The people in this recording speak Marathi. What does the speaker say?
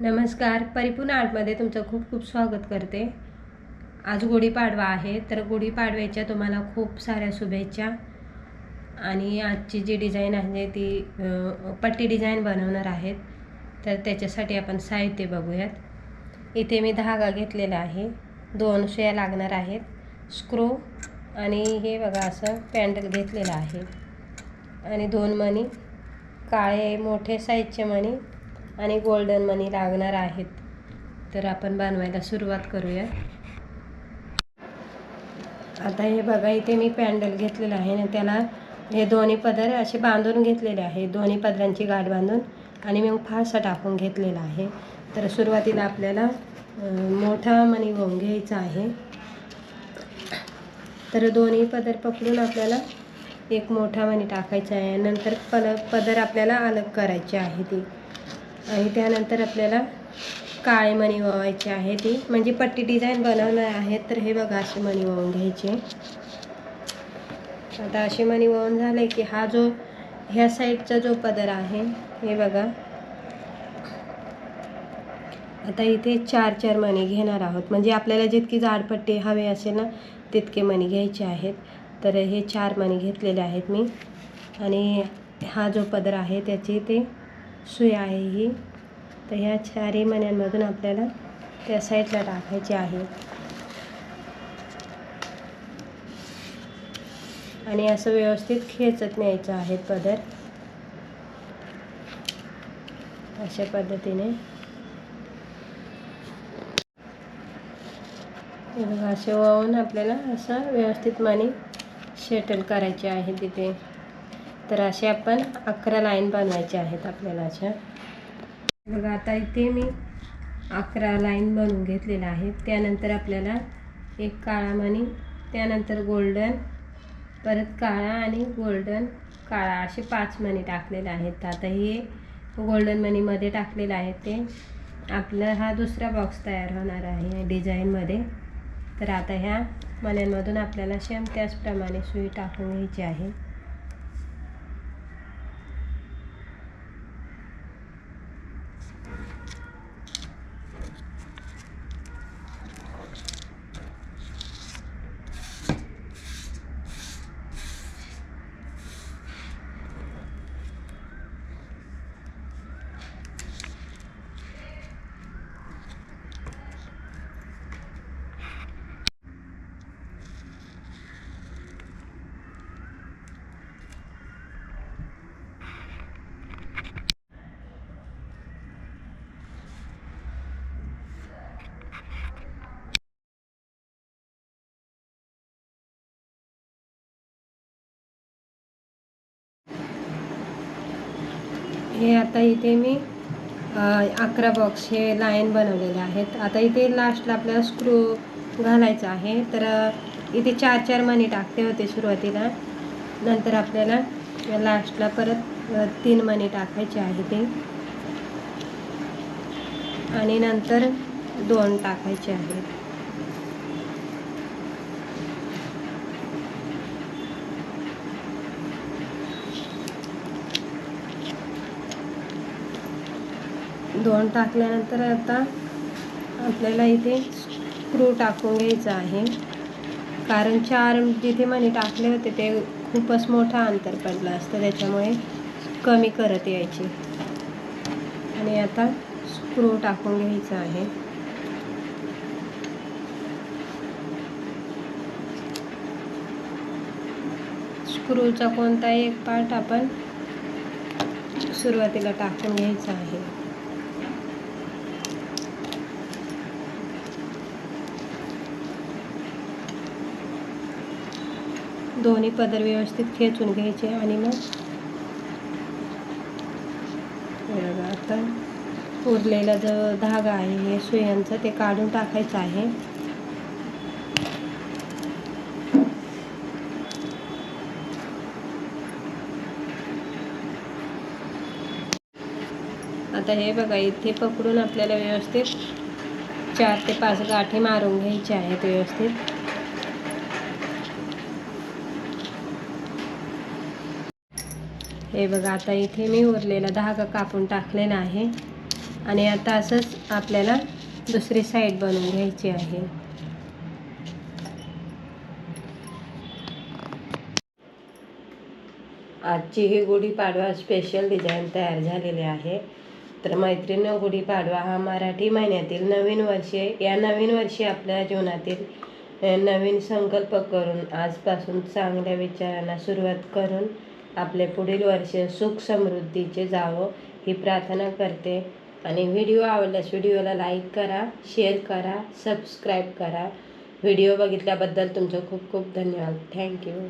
नमस्कार. परिपूर्ण आर्टमध्ये तुमचं खूप खूप स्वागत करते. आज गुढीपाडवा आहे. तर गुढीपाडव्याच्या तुम्हाला खूप साऱ्या शुभेच्छा. आणि आजची जी डिझाईन आहे ती पट्टी डिझाईन बनवणार आहेत. तर त्याच्यासाठी आपण साहित्य बघूयात. इथे मी धागा घेतलेला आहे. दोन सुया लागणार आहेत. स्क्रू आणि हे बघा असं पॅन्डल घेतलेलं आहे. आणि दोन मणी काळे मोठे साईजचे मणी आणि गोल्डन मनी लागणार आहेत. तर आपण बनवायला सुरुवात करूया. आता हे बघा इथे मी पॅन्डल घेतलेलं आहे आणि त्याला हे दोन्ही पदर असे बांधून घेतलेले आहे. दोन्ही पदरांची गाठ बांधून आणि मी फारसा टाकून घेतलेला आहे. तर सुरुवातीला आपल्याला मोठा मणी होऊन घ्यायचा आहे. तर दोन्ही पदर पकडून आपल्याला एक मोठा मणी टाकायचा आहे. नंतर पल पदर आपल्याला अलग करायची आहे ती. आणि त्यानंतर आपल्याला काळे मणी ओवायचे आहे ती. म्हणजे पट्टी डिझाईन बनवणार आहे तर हे बघा असे मणी ओवून घ्यायचे. आता असे मणी ओवून झाले की हा जो ह्या साईडचा जो पदर आहे हे बघा. आता इथे चार चार मणी घेणार आहोत. म्हणजे आपल्याला जितकी जाडपट्टी हवी असेल ना तितके मणी घ्यायचे आहेत. तर हे चार मणी घेतलेले आहेत मी. आणि हा जो पदर आहे त्याची ते सुई आहे ही. तर ह्या चारही मण्यांमधून आपल्याला त्या साईडला टाकायचे आहे. आणि असं व्यवस्थित खेचत न्यायचं आहे पदर. अशा पद्धतीने. बघा असे वाहून आपल्याला असं व्यवस्थित मनी शेटल करायचे आहे तिथे. तर असे आपण अकरा लाईन बनवायचे आहेत आपल्याला अशा. बघा आता इथे मी अकरा लाईन बनवून घेतलेल्या आहेत. त्यानंतर आपल्याला एक काळा मणी त्यानंतर गोल्डन परत काळा आणि गोल्डन काळा असे पाच मणी टाकलेले आहेत. तर आता हे गोल्डन मनीमध्ये टाकलेलं आहे ते. आपला हा दुसरा बॉक्स तयार होणार आहे डिझाईनमध्ये तर आता ह्या मण्यांमधून आपल्याला सेम त्याचप्रमाणे सुई टाकून घ्यायची आहे. हे आता इथे मी अकरा बॉक्स हे लाईन बनवलेले आहेत. आता इथे लास्टला आपल्याला स्क्रू घालायचा आहे. तर इथे चार चार मणी टाकते होते सुरुवातीला. नंतर आपल्याला लास्टला परत तीन मणी टाकायचे आहे ते. आणि नंतर दोन टाकायचे आहेत. दोन टाकल्यानंतर आता आपल्याला इथे स्क्रू टाकून घ्यायचा आहे. कारण चार जिथे मणी टाकले होते ते खूपच मोठं अंतर पडलं असतं. त्याच्यामुळे कमी करत यायचे. आणि आता स्क्रू टाकून घ्यायचा आहे. स्क्रूचा कोणताही एक पार्ट आपण सुरुवातीला टाकून घ्यायचा आहे. दोन्ही पदर व्यवस्थित खेचून घ्यायचे आणि मग आता उरलेला जो धागा आहे हे सुयांचा ते काढून टाकायचं आहे. आता हे बघा इथे पकडून आपल्याला व्यवस्थित चार ते पाच गाठी मारून घ्यायचे आहेत व्यवस्थित. हे बघा आता इथे मी उरलेला धागा कापून टाकलेला आहे. आणि आता असंच आपल्याला दुसरी साईड बनवून घ्यायची आहे. आजची ही गुढीपाडवा स्पेशल डिझाईन तयार झालेली आहे. तर मैत्रिणी गुढीपाडवा हा मराठी महिन्यातील नवीन वर्षे या नवीन वर्षी आपल्या जीवनातील नवीन संकल्प करून आजपासून चांगल्या विचारांना सुरुवात करून आपले पुढील वर्ष सुख समृद्धीचे जावं ही प्रार्थना करते. आणि व्हिडिओ आवडल्यास व्हिडिओला लाईक करा शेअर करा सबस्क्राईब करा. व्हिडिओ बघितल्याबद्दल तुमचं खूप खूप धन्यवाद. थँक्यू.